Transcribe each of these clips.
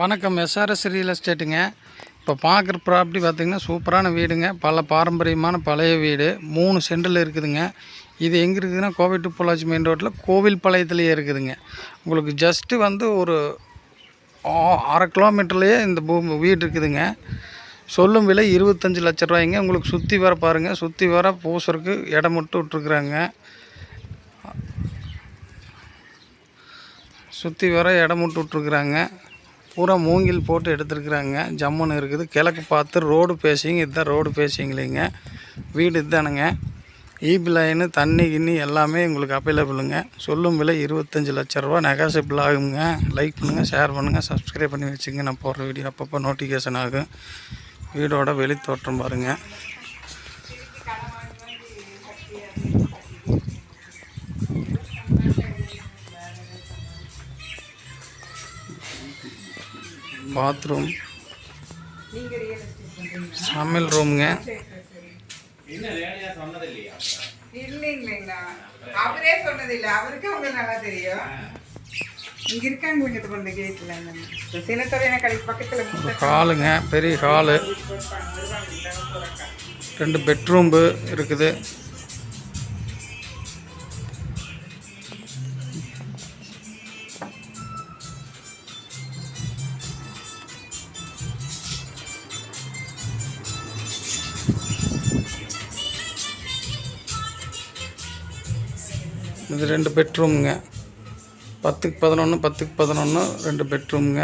வணக்கம். SRS real எஸ்டேட்டுங்க இப்போ பார்க்குற ப்ராப்பர்ட்டி பார்த்திங்கன்னா சூப்பரான வீடுங்க. பல பாரம்பரியமான பழைய வீடு. மூணு சென்டில் இருக்குதுங்க. இது எங்கே இருக்குதுன்னா கோவை டு பொள்ளாச்சி மெயின் ரோட்டில் கோவில் பாளையத்துலேயே இருக்குதுங்க. உங்களுக்கு ஜஸ்ட்டு வந்து ஒரு அரை கிலோமீட்டர்லேயே இந்த பூமி வீடு இருக்குதுங்க. சொல்லும் விலை இருபத்தஞ்சி லட்ச ரூபாய்ங்க. உங்களுக்கு சுற்றி வர பாருங்கள் சுற்றி வர பூசருக்கு இடம் மட்டும் விட்ருக்குறாங்க சுற்றி வர இடம் விட்டு விட்ருக்குறாங்க பூரா மூங்கில் போட்டு எடுத்துருக்குறாங்க. ஜம்முன்னு இருக்குது. கிழக்கு பார்த்து ரோடு பேசிங்க. இதுதான் ரோடு பேசிங்களேங்க. வீடு இதுதானுங்க. ஈபி லைனு தண்ணி கிண்ணி எல்லாமே உங்களுக்கு அவைலபிளுங்க சொல்லும் விலை இருபத்தஞ்சி லட்ச ரூபா. நெகாசிபிள் ஆகுங்க. லைக் பண்ணுங்கள் ஷேர் பண்ணுங்கள் சப்ஸ்கிரைப் பண்ணி வச்சுங்க. நான் போடுற வீடியோ அப்பப்போ நோட்டிஃபிகேஷன் ஆகும். வீடோட வெளி தோற்றம் பாருங்கள் பாத்ரூம் சமையல் ரூமுங்க அவரே சொன்னது இல்ல அவருக்கு அவங்க நல்லா தெரியும். இங்க இருக்காங்க இங்க கொண்டு கேட்கல சின்னத்துறையான கடை பக்கத்துல ஹாலுங்க பெரிய ஹாலு ரெண்டு பெட்ரூம்பு இருக்குது. இது ரெண்டு பெட்ரூமுங்க. பத்துக்கு பதினொன்று பத்துக்கு பதினொன்று ரெண்டு பெட்ரூமுங்க.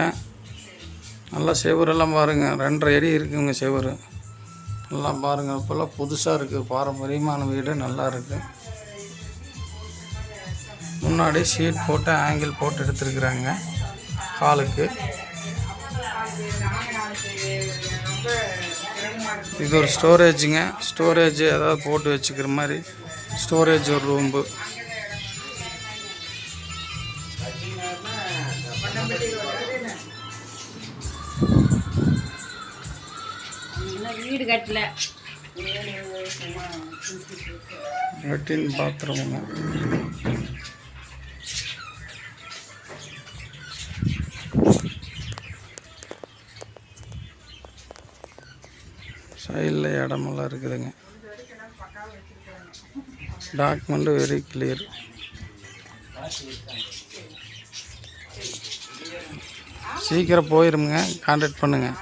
நல்லா செவுரெல்லாம் பாருங்கள் ரெண்டரை அடி இருக்குங்க செவுரு. எல்லாம் பாருங்கள் இப்போல்லாம் புதுசாக இருக்குது பாரம்பரியமான வீடு. நல்லா இருக்குது முன்னாடி ஷீட் போட்டு ஆங்கிள் போட்டு எடுத்துருக்குறாங்க. ஹாலுக்கு. இது ஒரு ஸ்டோரேஜுங்க ஸ்டோரேஜ் ஏதாவது போட்டு வச்சுக்கிற மாதிரி. ஸ்டோரேஜ் ஒரு ரூம்பு. வீடு கட்டல. லெட்டின் பாத்ரூமுங்க சைடில் இடமெல்லாம் இருக்குதுங்க. டாக்குமெண்ட்டு வெரி கிளியர் சீக்கிரம் போயிருமுங்க. கான்டாக்ட் பண்ணுங்கள்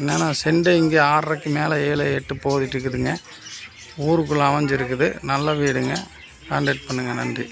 என்னென்னா செண்டை இங்கே ஆறரைக்கு மேலே ஏழு எட்டு போதிட்டு இருக்குதுங்க. ஊருக்குள்ளே அமைஞ்சிருக்குது. நல்ல வீடுங்க. கான்டாக்ட் பண்ணுங்கள் நன்றி.